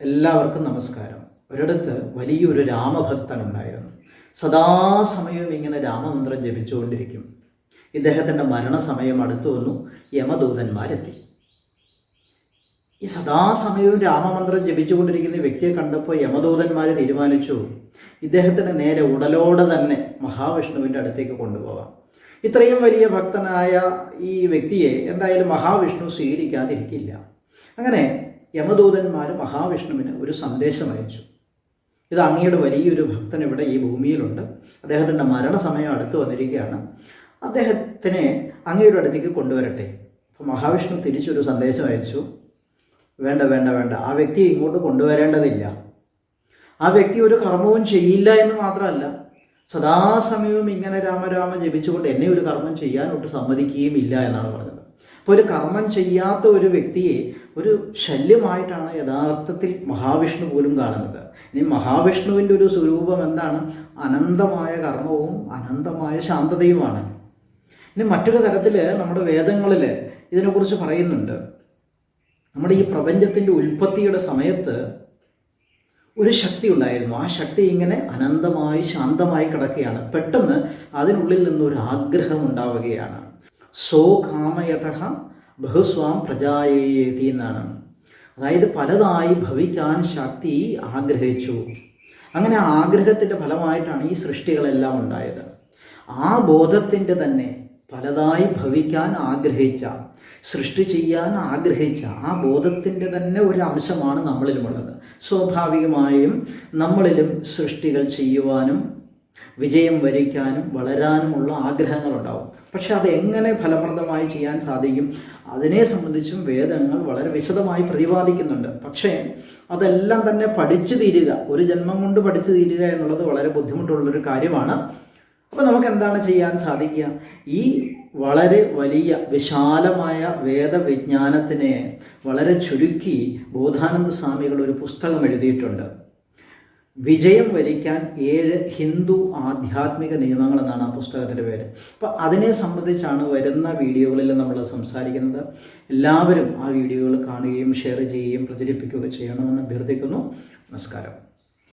എല്ലാവർക്കും നമസ്കാരം. ഒരിടത്ത് വലിയൊരു രാമഭക്തൻ ഉണ്ടായിരുന്നു സദാസമയവും ഇങ്ങനെ രാമമന്ത്രം ജപിച്ചുകൊണ്ടിരിക്കും. ഇദ്ദേഹത്തിന്റെ മരണസമയം അടുത്തു വന്നു. യമദൂതന്മാരെത്തി. ഈ സദാസമയവും രാമമന്ത്രം ജപിച്ചുകൊണ്ടിരിക്കുന്ന വ്യക്തിയെ കണ്ടപ്പോൾ യമദൂതന്മാർ തീരുമാനിച്ചു ഇദ്ദേഹത്തിന് നേരെ ഉടലോടെ തന്നെ മഹാവിഷ്ണുവിന്റെ അടുത്തേക്ക് കൊണ്ടുപോകാം. ഇത്രയും വലിയ ഭക്തനായ ഈ വ്യക്തിയെ എന്തായാലും മഹാവിഷ്ണു സ്വീകരിക്കാതിരിക്കില്ല. അങ്ങനെ യമദൂതന്മാർ മഹാവിഷ്ണുവിന് ഒരു സന്ദേശം അയച്ചു. ഇത് അങ്ങയുടെ വലിയൊരു ഭക്തൻ ഇവിടെ ഈ ഭൂമിയിലുണ്ട്. അദ്ദേഹത്തിന്റെ മരണസമയം അടുത്ത് വന്നിരിക്കുകയാണ്. അദ്ദേഹത്തിനെ അങ്ങയുടെ അടുത്തേക്ക് കൊണ്ടുവരട്ടെ. അപ്പോൾ മഹാവിഷ്ണു തിരിച്ചൊരു സന്ദേശം അയച്ചു. വേണ്ട വേണ്ട വേണ്ട. ആ വ്യക്തിയെ ഇങ്ങോട്ട് കൊണ്ടുവരേണ്ടതില്ല. ആ വ്യക്തി ഒരു കർമ്മവും ചെയ്യില്ല എന്ന് മാത്രമല്ല സദാസമയവും ഇങ്ങനെ രാമരാമ ജപിച്ചുകൊണ്ട് എന്നെ ഒരു കർമ്മം ചെയ്യാനോട്ട് സമ്മതിക്കുകയും ഇല്ല എന്നാണ് പറഞ്ഞത്. അപ്പോൾ ഒരു കർമ്മം ചെയ്യാത്ത ഒരു വ്യക്തിയെ ഒരു ശല്യമായിട്ടാണ് യഥാർത്ഥത്തിൽ മഹാവിഷ്ണു പോലും കാണുന്നത്. ഇനി മഹാവിഷ്ണുവിന്റെ ഒരു സ്വരൂപം എന്താണ്? അനന്തമായ കർമ്മവും അനന്തമായ ശാന്തതയുമാണ്. ഇനി മറ്റൊരു തരത്തിൽ നമ്മുടെ വേദങ്ങളിൽ ഇതിനെക്കുറിച്ച് പറയുന്നുണ്ട്. നമ്മുടെ ഈ പ്രപഞ്ചത്തിന്റെ ഉൽപ്പത്തിയുടെ സമയത്ത് ഒരു ശക്തി ഉണ്ടായിരുന്നു. ആ ശക്തി ഇങ്ങനെ അനന്തമായി ശാന്തമായി കിടക്കുകയാണ്. പെട്ടെന്ന് അതിനുള്ളിൽ നിന്നൊരു ആഗ്രഹം ഉണ്ടാവുകയാണ്. സോ കാമയത ബഹുസ്വാം പ്രജായേതി എന്നാണ്. അതായത് പലതായി ഭവിക്കാൻ ശക്തി ആഗ്രഹിച്ചു. അങ്ങനെ ആഗ്രഹത്തിന്റെ ഫലമായിട്ടാണ് ഈ സൃഷ്ടികളെല്ലാം ഉണ്ടായത്. ആ ബോധത്തിന്റെ തന്നെ പലതായി ഭവിക്കാൻ ആഗ്രഹിച്ച സൃഷ്ടി ചെയ്യാൻ ആഗ്രഹിച്ച ആ ബോധത്തിന്റെ തന്നെ ഒരു അംശമാണ് നമ്മളിലുമുള്ളത്. സ്വാഭാവികമായും നമ്മളിലും സൃഷ്ടികൾ ചെയ്യുവാനും വിജയം വരിക്കാനും വളരാനുമുള്ള ആഗ്രഹങ്ങളുണ്ടാവും. പക്ഷെ അത് എങ്ങനെ ഫലപ്രദമായി ചെയ്യാൻ സാധിക്കും? അതിനെ സംബന്ധിച്ചും വേദങ്ങൾ വളരെ വിശദമായി പ്രതിപാദിക്കുന്നുണ്ട്. പക്ഷേ അതെല്ലാം തന്നെ പഠിച്ചു തീരുക ഒരു ജന്മം കൊണ്ട് പഠിച്ചു തീരുക എന്നുള്ളത് വളരെ ബുദ്ധിമുട്ടുള്ളൊരു കാര്യമാണ്. അപ്പോൾ നമുക്ക് എന്താണ് ചെയ്യാൻ സാധിക്കുക? ഈ വളരെ വലിയ വിശാലമായ വേദവിജ്ഞാനത്തിനെ വളരെ ചുരുക്കി ബോധാനന്ദ സ്വാമികൾ ഒരു പുസ്തകം എഴുതിയിട്ടുണ്ട്. വിജയം വരിക്കാൻ ഏഴ് ഹിന്ദു ആധ്യാത്മിക നിയമങ്ങൾ എന്നാണ് ആ പുസ്തകത്തിന്റെ പേര്. അപ്പോൾ അതിനെ സംബന്ധിച്ചാണ് വരുന്ന വീഡിയോകളിൽ നമ്മൾ സംസാരിക്കുന്നത്. എല്ലാവരും ആ വീഡിയോകൾ കാണുകയും ഷെയർ ചെയ്യുകയും പ്രചരിപ്പിക്കുകയും ചെയ്യണമെന്ന് അഭ്യർത്ഥിക്കുന്നു. നമസ്കാരം.